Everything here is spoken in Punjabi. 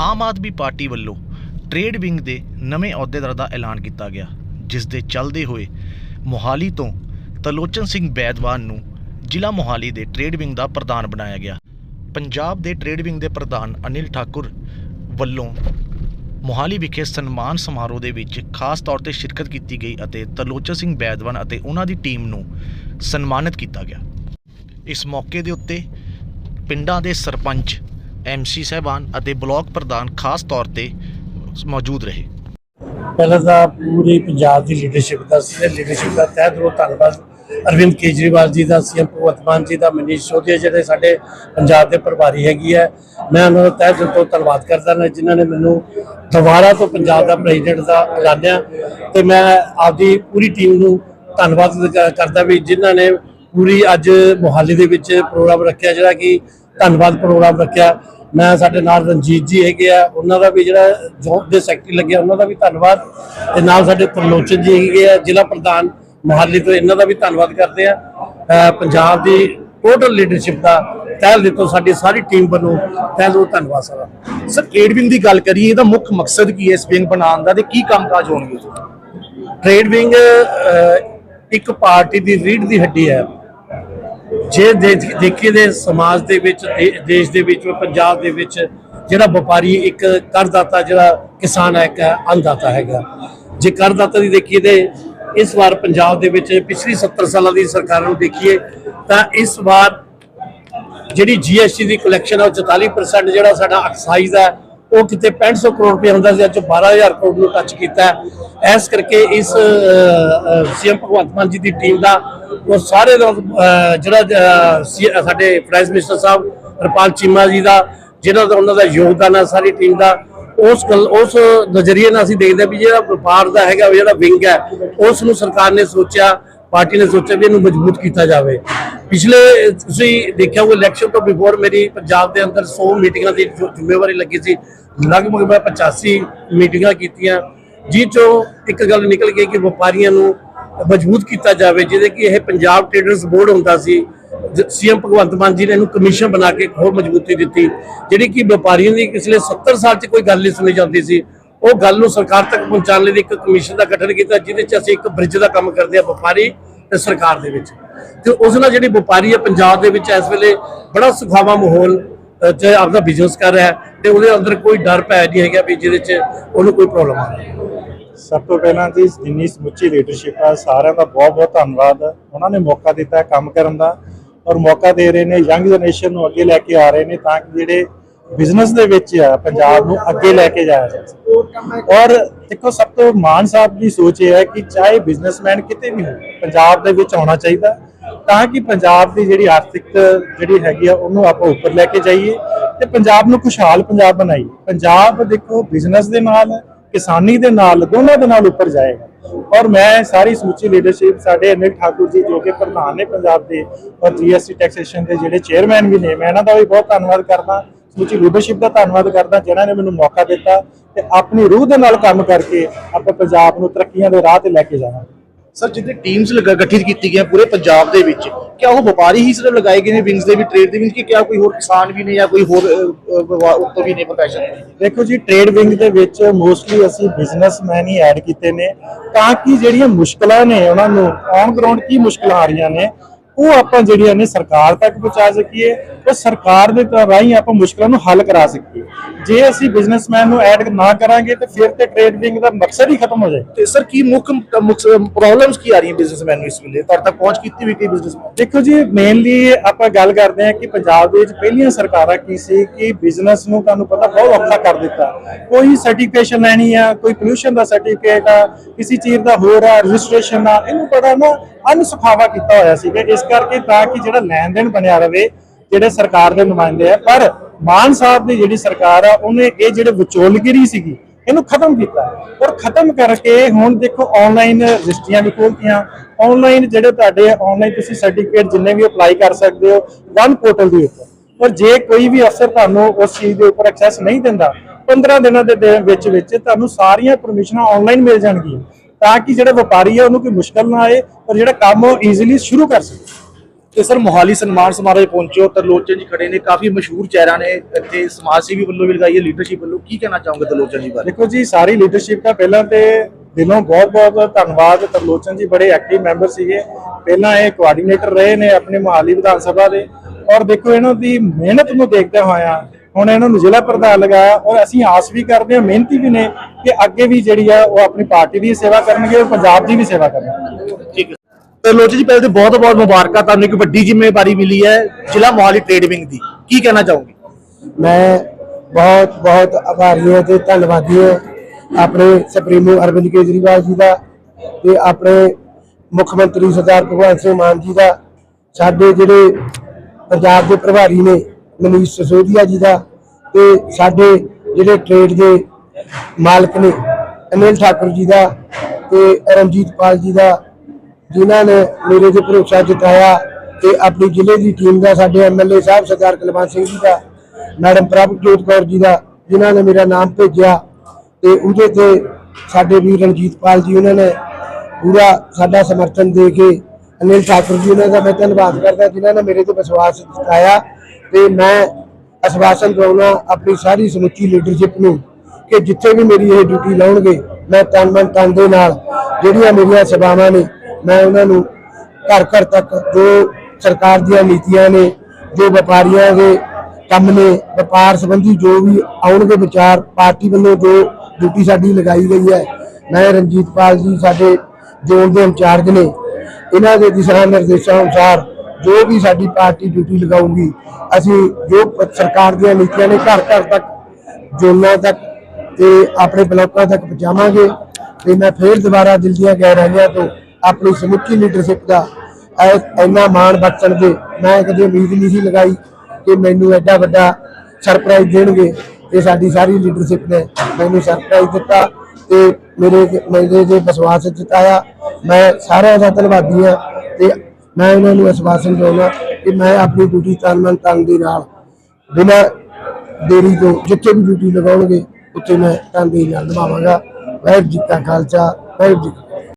ਆਮ ਆਦਮੀ ਪਾਰਟੀ ਵੱਲੋਂ ਟ੍ਰੇਡ ਵਿੰਗ ਦੇ ਨਵੇਂ ਅਹੁਦੇਦਾਰ ਦਾ ਐਲਾਨ ਕੀਤਾ ਗਿਆ, ਜਿਸ ਦੇ ਚੱਲਦੇ ਹੋਏ ਮੋਹਾਲੀ ਤੋਂ ਤਲੋਚਨ ਸਿੰਘ ਬੈਦਵਾਨ ਨੂੰ ਜ਼ਿਲ੍ਹਾ ਮੋਹਾਲੀ ਦੇ ਟ੍ਰੇਡ ਵਿੰਗ ਦਾ ਪ੍ਰਧਾਨ ਬਣਾਇਆ ਗਿਆ। ਪੰਜਾਬ ਦੇ ਟ੍ਰੇਡ ਵਿੰਗ ਦੇ ਪ੍ਰਧਾਨ ਅਨਿਲ ਠਾਕੁਰ ਵੱਲੋਂ ਮੋਹਾਲੀ ਵਿਖੇ ਸਨਮਾਨ ਸਮਾਰੋਹ ਦੇ ਵਿੱਚ ਖਾਸ ਤੌਰ ਤੇ ਸ਼ਿਰਕਤ ਕੀਤੀ ਗਈ ਅਤੇ ਤਰਲੋਚਨ ਸਿੰਘ ਬੈਦਵਾਨ ਅਤੇ ਉਹਨਾਂ ਦੀ ਟੀਮ ਨੂੰ ਸਨਮਾਨਿਤ ਕੀਤਾ ਗਿਆ। ਇਸ ਮੌਕੇ ਦੇ ਉੱਤੇ ਪਿੰਡਾਂ ਦੇ ਸਰਪੰਚ ਐਮਸੀ ਸਹਿਬਾਨ ਅਤੇ ਬਲਾਕ ਪ੍ਰਧਾਨ ਖਾਸ ਤੌਰ ਤੇ ਮੌਜੂਦ ਰਹੇ। ਪਹਿਲਾਂ ਤਾਂ ਪੂਰੀ ਪੰਜਾਬ ਦੀ ਲੀਡਰਸ਼ਿਪ ਦਾ ਲੀਡਰਸ਼ਿਪ ਦਾ ਤਹਿ ਦਿਲੋਂ ਧੰਨਵਾਦ। ਅਰਵਿੰਦ ਕੇਜਰੀਵਾਲ ਜੀ ਦਾ ਸੀਐਮ ਭਗਵੰਤ ਮਾਨ ਜੀ ਦਾ, ਮਨੀਸ਼ ਸੋਧੀਆ ਜਿਹੜੇ ਸਾਡੇ ਪੰਜਾਬ ਦੇ ਪ੍ਰਭਾਰੀ ਹੈਗੀ ਹੈ ਮੈਂ ਉਹਨਾਂ ਦਾ ਤਹਿ ਦਿਲ ਤੋਂ ਧੰਨਵਾਦ ਕਰਦਾ ਹਾਂ, ਜਿਨ੍ਹਾਂ ਨੇ ਮੈਨੂੰ ਦੁਬਾਰਾ ਤੋਂ ਪੰਜਾਬ ਦਾ ਪ੍ਰੈਜ਼ੀਡੈਂਟ ਦਾ ਐਲਾਨਿਆ ਤੇ ਮੈਂ ਆਪਦੀ ਪੂਰੀ ਟੀਮ ਨੂੰ ਧੰਨਵਾਦ ਕਰਦਾ ਵੀ ਜਿਨ੍ਹਾਂ ਨੇ ਪੂਰੀ ਅੱਜ ਮੋਹਾਲੀ ਦੇ ਵਿੱਚ ਪ੍ਰੋਗਰਾਮ ਰੱਖਿਆ, ਜਿਹੜਾ ਕਿ ਧੰਨਵਾਦ ਪ੍ਰੋਗਰਾਮ ਰੱਖਿਆ। ਮੈਂ ਸਾਡੇ ਨਾਲ ਰਣਜੀਤ ਜੀ ਹੈਗੇ ਆ ਉਹਨਾਂ ਦਾ ਵੀ ਜਿਹੜਾ ਜੋਬ ਦੇ ਸੈਕਟਰੀ ਲੱਗਿਆ ਉਹਨਾਂ ਦਾ ਵੀ ਧੰਨਵਾਦ। ਤੇ ਨਾਲ ਸਾਡੇ ਤਰਲੋਚਨ ਜੀ ਹੈਗੇ ਆ ਜ਼ਿਲ੍ਹਾ ਪ੍ਰਧਾਨ ਮੋਹਾਲੀ ਤੋਂ ਇਹਨਾਂ ਦਾ ਵੀ ਧੰਨਵਾਦ ਕਰਦੇ ਆ। ਪੰਜਾਬ ਦੀ ਟੋਟਲ ਲੀਡਰਸ਼ਿਪ ਦਾ ਤਹਿ ਦਿਲ ਤੋਂ ਸਾਡੀ ਸਾਰੀ ਟੀਮ ਵੱਲੋਂ ਤਹਿ ਦਿਲੋਂ ਧੰਨਵਾਦ ਸਾਰਾ। ਸਰ ਟ੍ਰੇਡ ਵਿੰਗ ਦੀ ਗੱਲ ਕਰੀਏ ਇਹਦਾ ਮੁੱਖ ਮਕਸਦ ਕੀ ਹੈ ਇਸ ਵਿੰਗ ਬਣਾਉਣ ਦਾ ਤੇ ਕੀ ਕੰਮਕਾਜ ਹੋਣਗੇ? ਟ੍ਰੇਡ ਵਿੰਗ ਇੱਕ ਪਾਰਟੀ ਦੀ ਰੀੜ ਦੀ ਹੱਡੀ ਹੈ। ਜੇ ਦੇ- ਦੇਖੀਏ ਦੇ ਸਮਾਜ ਦੇ ਵਿੱਚ ਦੇਸ਼ ਦੇ ਵਿੱਚ, ਪੰਜਾਬ ਦੇ ਵਿੱਚ ਜਿਹੜਾ ਵਪਾਰੀ ਇੱਕ ਕਰਦਾਤਾ, ਜਿਹੜਾ ਕਿਸਾਨ ਹੈ, ਇੱਕ ਅੰਨਦਾਤਾ ਹੈਗਾ। ਜੇ ਕਰਦਾਤਾ ਦੀ ਦੇਖੀਏ ਤੇ ਇਸ ਵਾਰ ਪੰਜਾਬ ਦੇ ਵਿੱਚ ਪਿਛਲੀ 70 ਸਾਲਾਂ ਦੀ ਸਰਕਾਰ ਨੂੰ ਦੇਖੀਏ, ਤਾਂ ਇਸ ਵਾਰ ਜਿਹੜੀ ਜੀਐਸਟੀ ਦੀ ਕਲੈਕਸ਼ਨ ਹੈ, ਉਹ 44% ਜਿਹੜਾ ਸਾਡਾ ਐਕਸਾਈਜ਼ ਹੈ ਉਹ ਕਿਤੇ 6500 ਕਰੋੜ ਰੁਪਏ ਹੁੰਦਾ ਸੀ, ਅੱਜ ਉਹ 12000 ਕਰੋੜ ਨੂੰ ਟੱਚ ਕੀਤਾ ਹੈ। ਇਸ ਕਰਕੇ ਇਸ ਸੀਐਮ ਭਗਵੰਤ ਮਾਨ ਜੀ ਦੀ ਟੀਮ ਦਾ ਉਹ ਸਾਰੇ ਦਾ ਜਿਹੜਾ ਸਾਡੇ ਫਾਈਨੈਂਸ ਮਿਨਿਸਟਰ ਸਾਹਿਬ, ਰਪਾਲ ਚੀਮਾ ਜੀ ਦਾ, ਜਿਹਨਾਂ ਦਾ ਉਹਨਾਂ ਦਾ ਯੋਗਦਾਨ ਹੈ ਸਾਰੀ ਟੀਮ ਦਾ, ਉਸ ਗੱਲ, ਉਸ ਨਜ਼ਰੀਏ ਨਾਲ ਅਸੀਂ ਦੇਖਦੇ ਹਾਂ ਵੀ ਜਿਹੜਾ ਵਪਾਰ ਦਾ ਹੈਗਾ ਜਿਹੜਾ ਵਿੰਗ ਹੈ, ਉਸ ਨੂੰ ਸਰਕਾਰ ਨੇ ਸੋਚਿਆ, ਪਾਰਟੀ ਨੇ ਸੋਚਿਆ ਵੀ ਇਹਨੂੰ ਮਜ਼ਬੂਤ ਕੀਤਾ ਜਾਵੇ। ਪਿਛਲੇ, ਤੁਸੀਂ ਦੇਖਿਆ ਹੋਵੇ ਇਲੈਕਸ਼ਨ ਤੋਂ ਬਿਫੋਰ ਮੇਰੀ ਪੰਜਾਬ ਦੇ ਅੰਦਰ 100 ਮੀਟਿੰਗਾਂ ਦੀ ਜੋ ਜ਼ਿੰਮੇਵਾਰੀ ਲੱਗੀ ਸੀ ਲਗਭਗ ਮੈਂ 85 ਮੀਟਿੰਗਾਂ ਕੀਤੀਆਂ ਜਿਹ ਚੋਂ ਇੱਕ ਗੱਲ ਨਿਕਲ ਗਈ ਕਿ ਵਪਾਰੀਆਂ ਨੂੰ ਮਜ਼ਬੂਤ ਕੀਤਾ ਜਾਵੇ ਜਿਹਦੇ ਕਿ ਇਹ ਪੰਜਾਬ ਟ੍ਰੇਡਰਸ ਬੋਰਡ ਹੁੰਦਾ ਸੀ ਸੀਐਮ ਭਗਵੰਤ ਮਾਨ ਜੀ ਨੇ ਇਹਨੂੰ ਕਮਿਸ਼ਨ ਬਣਾ ਕੇ ਹੋਰ ਮਜ਼ਬੂਤੀ ਦਿੱਤੀ ਜਿਹੜੀ ਕਿ ਵਪਾਰੀਆਂ ਦੀ ਪਿਛਲੇ 70 ਸਾਲ 'ਚ ਕੋਈ ਗੱਲ ਨਹੀਂ ਸੁਣੀ ਜਾਂਦੀ ਸੀ। ਉਹ ਗੱਲ ਨੂੰ ਸਰਕਾਰ ਤੱਕ ਪਹੁੰਚਾਉਣ ਲਈ ਇੱਕ ਕਮਿਸ਼ਨ ਦਾ ਗਠਨ ਕੀਤਾ ਜਿਹਦੇ 'ਚ ਅਸੀਂ ਇੱਕ ਬ੍ਰਿਜ ਦਾ ਕੰਮ ਕਰਦੇ ਆ ਵਪਾਰੀ ਤੇ ਸਰਕਾਰ ਦੇ ਵਿੱਚ। ਤੇ ਉਸ ਨਾਲ ਜਿਹੜੀ ਵਪਾਰੀ ਹੈ ਪੰਜਾਬ ਦੇ ਵਿੱਚ ਇਸ ਵੇਲੇ ਬੜਾ ਸੁਖਾਵਾ ਮਾਹੌਲ ਅ, ਆਪਦਾ ਬਿਜ਼ਨਸ ਕਰ ਰਿਹਾ ਹੈ। ਤੇ ਉਹਦੇ ਅੰਦਰ ਕੋਈ ਡਰ ਪੈ ਨਹੀਂ ਹੈਗਾ ਵੀ ਜਿਹਦੇ 'ਚ ਉਹਨੂੰ ਕੋਈ ਪ੍ਰੋਬਲਮ ਆ ਸਭ ਤੋਂ ਪਹਿਲਾਂ ਜੀ ਜਿੰਨੀ ਸਮੁੱਚੀ ਲੀਡਰਸ਼ਿਪ ਆ, ਸਾਰਿਆਂ ਦਾ ਬਹੁਤ ਬਹੁਤ ਧੰਨਵਾਦ। ਉਹਨਾਂ ਨੇ ਮੌਕਾ ਦਿੱਤਾ ਕੰਮ ਕਰਨ ਦਾ ਔਰ ਮੌਕਾ ਦੇ ਰਹੇ ਨੇ ਯੰਗ ਜਨਰੇਸ਼ਨ ਨੂੰ ਅੱਗੇ ਲੈ ਕੇ ਆ ਰਹੇ ਨੇ ਤਾਂ ਕਿ ਜਿਹੜੇ ਬਿਜ਼ਨਸ ਦੇ ਵਿੱਚ ਆ, ਪੰਜਾਬ ਨੂੰ ਅੱਗੇ ਲੈ ਕੇ ਜਾਇਆ ਜਾ ਸਕੇ। ਔਰ ਦੇਖੋ, ਸਭ ਤੋਂ ਮਾਨ ਸਾਹਿਬ ਦੀ ਸੋਚ ਇਹ ਹੈ ਕਿ ਚਾਹੇ ਬਿਜ਼ਨਸਮੈਨ ਕਿਤੇ ਵੀ ਹੋ ਪੰਜਾਬ ਦੇ ਵਿੱਚ ਆਉਣਾ ਚਾਹੀਦਾ ਤਾਂ ਕਿ ਪੰਜਾਬ ਦੀ ਜਿਹੜੀ ਆਰਥਿਕ ਜਿਹੜੀ ਹੈਗੀ ਆ, ਉਹਨੂੰ ਆਪਾਂ ਉੱਪਰ ਲੈ ਕੇ ਜਾਈਏ। ਤੇ ਪੰਜਾਬ ਨੂੰ ਖੁਸ਼ਹਾਲ ਪੰਜਾਬ ਬਣਾਈ। ਪੰਜਾਬ ਦੇਖੋ ਬਿਜ਼ਨਸ ਦੇ ਨਾਲ, ਕਿਸਾਨੀ ਦੇ ਨਾਲ, ਦੋਨਾਂ ਦੇ ਨਾਲ ਉੱਪਰ ਜਾਏਗਾ। ਔਰ ਮੈਂ ਸਾਰੀ ਸਮੁੱਚੀ ਲੀਡਰਸ਼ਿਪ ਸਾਡੇ ਅਨਿਲ ਠਾਕੁਰ ਜੀ, ਜੋ ਕਿ ਪ੍ਰਧਾਨ ਨੇ ਪੰਜਾਬ ਦੇ ਔਰ ਜੀਐਸਟੀ ਟੈਕਸੇਸ਼ਨ ਦੇ ਜਿਹੜੇ ਚੇਅਰਮੈਨ ਵੀ ਨੇ, ਮੈਂ ਇਹਨਾਂ ਦਾ ਵੀ ਬਹੁਤ ਧੰਨਵਾਦ ਕਰਦਾ। ਸਮੁੱਚੀ ਲੀਡਰਸ਼ਿਪ ਦਾ ਧੰਨਵਾਦ ਕਰਦਾ, ਜਿਨ੍ਹਾਂ ਨੇ ਮੈਨੂੰ ਮੌਕਾ ਦਿੱਤਾ ਤੇ ਆਪਣੀ ਰੂਹ ਦੇ ਨਾਲ ਕੰਮ ਕਰਕੇ ਆਪਾਂ ਪੰਜਾਬ ਨੂੰ ਤਰੱਕੀਆਂ ਦੇ ਰਾਹ ਤੇ ਲੈ ਕੇ ਜਾਣਾ ਸਰ, ਜਿੱਥੇ ਟੀਮਸ ਲਗਾ ਗਠਿਤ ਕੀਤੀ ਗਈਆਂ ਪੂਰੇ ਪੰਜਾਬ ਦੇ ਵਿੱਚ, ਕਿਆ ਉਹ ਵਪਾਰੀ ਹੀ ਸਿਰਫ ਲਗਾਏ ਗਏ ਨੇ ਵਿੰਗਸ ਦੇ ਵੀ ਟ੍ਰੇਡ ਦੇ ਵਿੱਚ ਕਿ ਕਿਆ ਕੋਈ ਹੋਰ ਕਿਸਾਨ ਵੀ ਨੇ ਜਾਂ ਕੋਈ ਹੋਰ ਉੱਤੋਂ ਵੀ ਨੇ ਪ੍ਰੋਫੈਸ਼ਨ ਦੇਖੋ ਜੀ ਟ੍ਰੇਡ ਵਿੰਗ ਦੇ ਵਿੱਚ ਮੋਸਟਲੀ ਅਸੀਂ ਬਿਜ਼ਨਸਮੈਨ ਹੀ ਐਡ ਕੀਤੇ ਨੇ, ਤਾਂ ਕਿ ਜਿਹੜੀਆਂ ਮੁਸ਼ਕਲਾਂ ਨੇ ਉਹਨਾਂ ਨੂੰ ਔਨ ਗਰਾਊਂਡ ਕੀ ਮੁਸ਼ਕਲਾਂ ਆ ਰਹੀਆਂ ਨੇ ਉਹ ਆਪਾਂ ਜਿਹੜੀਆਂ ਨੇ ਸਰਕਾਰ ਤੱਕ ਪਹੁੰਚਾ ਸਕੀਏ ਉਹ ਸਰਕਾਰ ਦੇ ਰਾਹੀਂ ਆਪਾਂ ਮੁਸ਼ਕਲਾਂ ਨੂੰ ਹੱਲ ਕਰਾ ਸਕੀਏ। ਜੇ ਅਸੀਂ ਬਿਜ਼ਨਸਮੈਨ ਨੂੰ ਐਡ ਨਾ ਕਰਾਂਗੇ ਤੇ ਫਿਰ ਤੇ ਟ੍ਰੇਡ ਵਿੰਗ ਦਾ ਮਕਸਦ ਹੀ ਖਤਮ ਹੋ ਜਾਏ। ਤੇ ਸਰ ਕੀ ਮੁੱਖ ਪ੍ਰੋਬਲਮਸ ਕੀ ਆ ਰਹੀਆਂ ਬਿਜ਼ਨਸਮੈਨ ਨੂੰ ਇਸ ਵੇਲੇ? ਤੁਹਾਡੇ ਤੱਕ ਪਹੁੰਚ ਕੀਤੀ ਵੀ ਕਈ ਬਿਜ਼ਨਸਮੈਨ ਦੇਖੋ ਜੀ ਮੇਨਲੀ ਆਪਾਂ ਗੱਲ ਕਰਦੇ ਹਾਂ ਕਿ ਪੰਜਾਬ ਦੇ ਵਿੱਚ ਪਹਿਲੀਆਂ ਸਰਕਾਰਾਂ ਕੀ ਸੀ ਕਿ ਬਿਜ਼ਨਸ ਨੂੰ ਤੁਹਾਨੂੰ ਪਤਾ ਬਹੁਤ ਔਖਾ ਕਰ ਦਿੱਤਾ। ਕੋਈ ਸਰਟੀਫਿਕੇਸ਼ਨ ਲੈਣੀ ਆ ਕੋਈ ਪੋਲੂਸ਼ਨ ਦਾ ਸਰਟੀਫਿਕੇਟ ਆ ਕਿਸੇ ਚੀਜ਼ ਦਾ ਹੋਰ ਆ ਰਜਿਸਟ੍ਰੇਸ਼ਨ ਆ ਇਹਨੂੰ ਬੜਾ ਨਾ ਅਨਸੁਖਾਵਾ ਕੀਤਾ ਹੋਇਆ ਸੀਗਾ ਇਸ ਕਰਕੇ ਤਾਂ ਕਿ ਜਿਹੜਾ ਲੈਣ ਦੇਣ ਬਣਿਆ ਰਵੇ, ਜਿਹੜੇ ਸਰਕਾਰ ਦੇ ਨੁਮਾਇੰਦੇ ਆ, ਪਰ ਮਾਨ ਸਾਹਿਬ ਦੀ ਜਿਹੜੀ ਸਰਕਾਰ ਆ, ਉਹਨੇ ਇਹ ਜਿਹੜੇ ਵਿਚੋਲਗਿਰੀ ਸੀਗੀ, ਇਹਨੂੰ ਖਤਮ ਕੀਤਾ। ਔਰ ਖਤਮ ਕਰਕੇ ਹੁਣ ਦੇਖੋ ਆਨਲਾਈਨ ਰਜਿਸਟਰੀਆਂ ਵੀ ਖੋਲਤੀਆਂ। ਆਨਲਾਈਨ ਜਿਹੜੇ ਤੁਹਾਡੇ ਆਨਲਾਈਨ ਤੁਸੀਂ ਸਰਟੀਫਿਕੇਟ ਜਿੰਨੇ ਵੀ ਅਪਲਾਈ ਕਰ ਸਕਦੇ ਹੋ ਵਨ ਪੋਰਟਲ ਦੇ ਉੱਪਰ। ਔਰ ਜੇ ਕੋਈ ਵੀ ਅਫਸਰ ਤੁਹਾਨੂੰ ਉਸ ਚੀਜ਼ ਦੇ ਉੱਪਰ ਐਕਸੈਸ ਨਹੀਂ ਦਿੰਦਾ 15 ਦਿਨਾਂ ਦੇ ਦੇ ਵਿੱਚ ਵਿੱਚ ਤੁਹਾਨੂੰ ਸਾਰੀਆਂ ਪਰਮਿਸ਼ਨਾਂ ਆਨਲਾਈਨ ਮਿਲ ਜਾਣਗੀਆਂ। ਤਾਂ ਕਿ ਜਿਹੜੇ ਵਪਾਰੀ ਆ ਉਹਨੂੰ ਕੋਈ ਮੁਸ਼ਕਲ ਨਾ ਆਏ ਔਰ ਜਿਹੜਾ ਕੰਮ ਉਹ ਈਜ਼ੀਲੀ ਸ਼ੁਰੂ ਕਰ ਸਕੇ। ਤੇ ਸਰ ਮੋਹਾਲੀ ਸਨਮਾਨ ਸਮਾਰੋਹ ਪਹੁੰਚੇ ਹੋ ਤਰਲੋਚਨ ਜੀ ਖੜੇ ਨੇ ਕਾਫੀ ਮਸ਼ਹੂਰ ਚਿਹਰਾ ਨੇ ਇੱਥੇ ਸਮਾਜ ਸੇਵੀ ਵੱਲੋਂ ਵੀ ਲਗਾਈ ਹੈ ਲੀਡਰਸ਼ਿਪ ਵੱਲੋਂ ਕੀ ਕਹਿਣਾ ਚਾਹੋਗੇ ਤਰਲੋਚਨ ਜੀ ਬਾਰੇ? ਦੇਖੋ ਜੀ ਸਾਰੀ ਲੀਡਰਸ਼ਿਪ ਦਾ ਪਹਿਲਾਂ ਤੇ ਦਿਲੋਂ ਬਹੁਤ-ਬਹੁਤ ਧੰਨਵਾਦ ਤਰਲੋਚਨ ਜੀ ਬੜੇ ਐਕਟਿਵ ਮੈਂਬਰ ਸੀਗੇ। ਪਹਿਲਾਂ ਇਹ ਕੋਆਰਡੀਨੇਟਰ ਰਹੇ ਨੇ ਆਪਣੇ ਮੋਹਾਲੀ ਵਿਧਾਨ ਸਭਾ ਦੇ। ਔਰ ਦੇਖੋ ਇਹਨਾਂ ਦੀ ਮਿਹਨਤ ਨੂੰ ਦੇਖਦੇ ਹੋਇਆ ਹੁਣ ਇਹਨਾਂ ਨੂੰ ਜ਼ਿਲ੍ਹਾ ਪ੍ਰਧਾਨ ਲਗਾਇਆ ਔਰ ਅਸੀਂ ਆਸ ਵੀ ਕਰਦੇ ਹਾਂ ਮਿਹਨਤੀ ਵੀ ਨੇ ਕਿ ਅੱਗੇ ਵੀ ਜਿਹੜੀ ਆ ਉਹ ਆਪਣੀ ਪਾਰਟੀ ਦੀ ਸੇਵਾ ਕਰਨਗੇ ਔਰ ਪੰਜਾਬ ਦੀ ਵੀ ਸੇਵਾ ਕਰਨਗੇ। ਠੀਕ ਹੈ। ਤਰਲੋਚਨ ਜੀ ਪਹਿਲੇ ਤੇ ਬਹੁਤ ਬਹੁਤ ਮੁਬਾਰਕਾਂ ਤੁਹਾਨੂੰ ਇੱਕ ਵੱਡੀ ਜ਼ਿੰਮੇਵਾਰੀ ਮਿਲੀ ਹੈ ਜ਼ਿਲ੍ਹਾ ਮੋਹਾਲੀ ਟ੍ਰੇਡ ਵਿੰਗ ਦੀ। ਕੀ ਕਹਿਣਾ ਚਾਹੋਗੇ? ਮੈਂ ਬਹੁਤ ਬਹੁਤ ਆਭਾਰੀ ਹਾਂ ਤੇ ਧੰਨਵਾਦੀ ਹਾਂ ਆਪਣੇ ਸੁਪਰੀਮੋ ਅਰਵਿੰਦ ਕੇਜਰੀਵਾਲ ਜੀ ਦਾ ਤੇ ਆਪਣੇ ਮੁੱਖ ਮੰਤਰੀ ਸਰਦਾਰ ਭਗਵੰਤ ਸਿੰਘ ਮਾਨ ਜੀ ਦਾ। ਸਾਡੇ ਜਿਹੜੇ ਪੰਜਾਬ ਦੇ ਪ੍ਰਭਾਰੀ ਨੇ ਮਨੀਸ਼ ਸਸੋਦੀਆ ਜੀ ਦਾ ਤੇ ਸਾਡੇ ਜਿਹੜੇ ਟ੍ਰੇਡ ਦੇ ਮਾਲਕ ਨੇ, ਅਨਿਲ ਠਾਕੁਰ ਜੀ ਦਾ ਤੇ ਰਣਜੀਤ ਪਾਲ ਜੀ ਦਾ, ਜਿਨ੍ਹਾਂ ਨੇ ਮੇਰੇ ਤੇ ਭਰੋਸਾ ਜਤਾਇਆ ਤੇ ਆਪਣੀ ਜ਼ਿਲ੍ਹੇ ਦੀ ਟੀਮ ਦਾ, ਸਾਡੇ ਐਮਐਲਏ ਸਾਹਿਬ ਸਰਦਾਰ ਕੁਲਵੰਤ ਸਿੰਘ ਜੀ ਦਾ, ਮੈਡਮ ਪ੍ਰਭਜੋਤ ਕੌਰ ਜੀ ਦਾ, ਜਿਨ੍ਹਾਂ ਨੇ ਮੇਰਾ ਨਾਮ ਭੇਜਿਆ ਤੇ ਉਹਦੇ ਤੇ ਸਾਡੇ ਵੀਰ ਰਣਜੀਤ ਪਾਲ ਜੀ ਉਹਨਾਂ ਨੇ ਪੂਰਾ ਸਾਡਾ ਸਮਰਥਨ ਦੇ ਕੇ ਅਨਿਲ ਠਾਕੁਰ ਜੀ ਉਹਨਾਂ ਦਾ ਮੈਂ ਧੰਨਵਾਦ ਕਰਦਾ, ਜਿਨ੍ਹਾਂ ਨੇ ਮੇਰੇ ਤੇ ਵਿਸ਼ਵਾਸ ਜਤਾਇਆ। ਤੇ ਮੈਂ ਅਸਵਾਸਨ ਦਵਾਉਣਾ ਆਪਣੀ ਸਾਰੀ ਸਮੁੱਚੀ ਲੀਡਰਸ਼ਿਪ ਨੂੰ ਕਿ ਜਿੱਥੇ ਵੀ ਮੇਰੀ ਇਹ ਡਿਊਟੀ ਲਾਉਣਗੇ, ਮੈਂ ਤਨ ਮਨ ਤਨ ਦੇ ਨਾਲ ਜਿਹੜੀਆਂ ਮੇਰੀਆਂ ਸੇਵਾਵਾਂ ਨੇ, ਮੈਂ ਉਹਨਾਂ ਨੂੰ ਘਰ ਘਰ ਤੱਕ ਜੋ ਸਰਕਾਰ ਦੀਆਂ ਨੀਤੀਆਂ ਨੇ, ਜੋ ਵਪਾਰੀਆਂ ਦੇ ਕੰਮ ਨੇ, ਵਪਾਰ ਸੰਬੰਧੀ ਜੋ ਵੀ ਆਉਣਗੇ ਵਿਚਾਰ, ਪਾਰਟੀ ਵੱਲੋਂ ਜੋ ਡਿਊਟੀ ਸਾਡੀ ਲਗਾਈ ਗਈ ਹੈ, ਮੈਂ ਰਣਜੀਤਪਾਲ ਜੀ ਸਾਡੇ ਜ਼ੋਨ ਦੇ ਇੰਚਾਰਜ ਨੇ, ਇਹਨਾਂ ਦੇ ਦਿਸ਼ਾ ਨਿਰਦੇਸ਼ਾਂ ਅਨੁਸਾਰ ਜੋ ਵੀ ਸਾਡੀ ਪਾਰਟੀ ਡਿਊਟੀ ਲਗਾਊਗੀ, ਅਸੀਂ ਜੋ ਸਰਕਾਰ ਦੀਆਂ ਨੀਤੀਆਂ ਨੇ ਘਰ ਘਰ ਤੱਕ, ਜ਼ੋਨਾਂ ਤੱਕ ਤੇ ਆਪਣੇ ਬਲਾਕਾਂ ਤੱਕ ਪਹੁੰਚਾਵਾਂਗੇ ਤੇ ਮੈਂ ਫੇਰ ਦੁਬਾਰਾ ਦਿਲ ਦੀਆਂ ਗਹਿਰਾਈਆਂ ਤੋਂ ਆਪਣੀ ਸਮੁੱਚੀ ਲੀਡਰਸ਼ਿਪ ਦਾ ਇੰਨਾ ਮਾਣ ਬਖਸ਼ਣਗੇ ਮੈਂ ਕਦੇ ਉਮੀਦ ਨਹੀਂ ਸੀ ਲਗਾਈ ਕਿ ਮੈਨੂੰ ਐਡਾ ਵੱਡਾ ਸਰਪ੍ਰਾਈਜ਼ ਦੇਣਗੇ ਤੇ ਸਾਡੀ ਸਾਰੀ ਲੀਡਰਸ਼ਿਪ ਨੇ ਮੈਨੂੰ ਸਰਪ੍ਰਾਈਜ਼ ਦਿੱਤਾ ਤੇ ਮੇਰੇ ਮੇਰੇ ਦੇ ਵਿਸ਼ਵਾਸ ਜਤਾਇਆ। ਮੈਂ ਸਾਰਿਆਂ ਦਾ ਧੰਨਵਾਦੀ ਹਾਂ ਤੇ ਮੈਂ ਉਹਨਾਂ ਨੂੰ ਵਿਸ਼ਵਾਸਨ ਦਿਵਾਉਣਾ ਕਿ ਮੈਂ ਆਪਣੀ ਡਿਊਟੀ ਤਨ ਮਨ ਤਨ ਦੇ ਨਾਲ ਬਿਨਾਂ ਦੇਰੀ ਤੋਂ ਜਿੱਥੇ ਵੀ ਡਿਊਟੀ ਲਗਾਉਣਗੇ, ਉੱਥੇ ਮੈਂ ਤਨ ਦੇ ਨਾਲ ਨਿਭਾਵਾਂਗਾ। ਵਾਹਿਗੁਰੂ ਜੀ ਕਾ ਖਾਲਸਾ, ਵਾਹਿਗੁਰੂ ਜੀ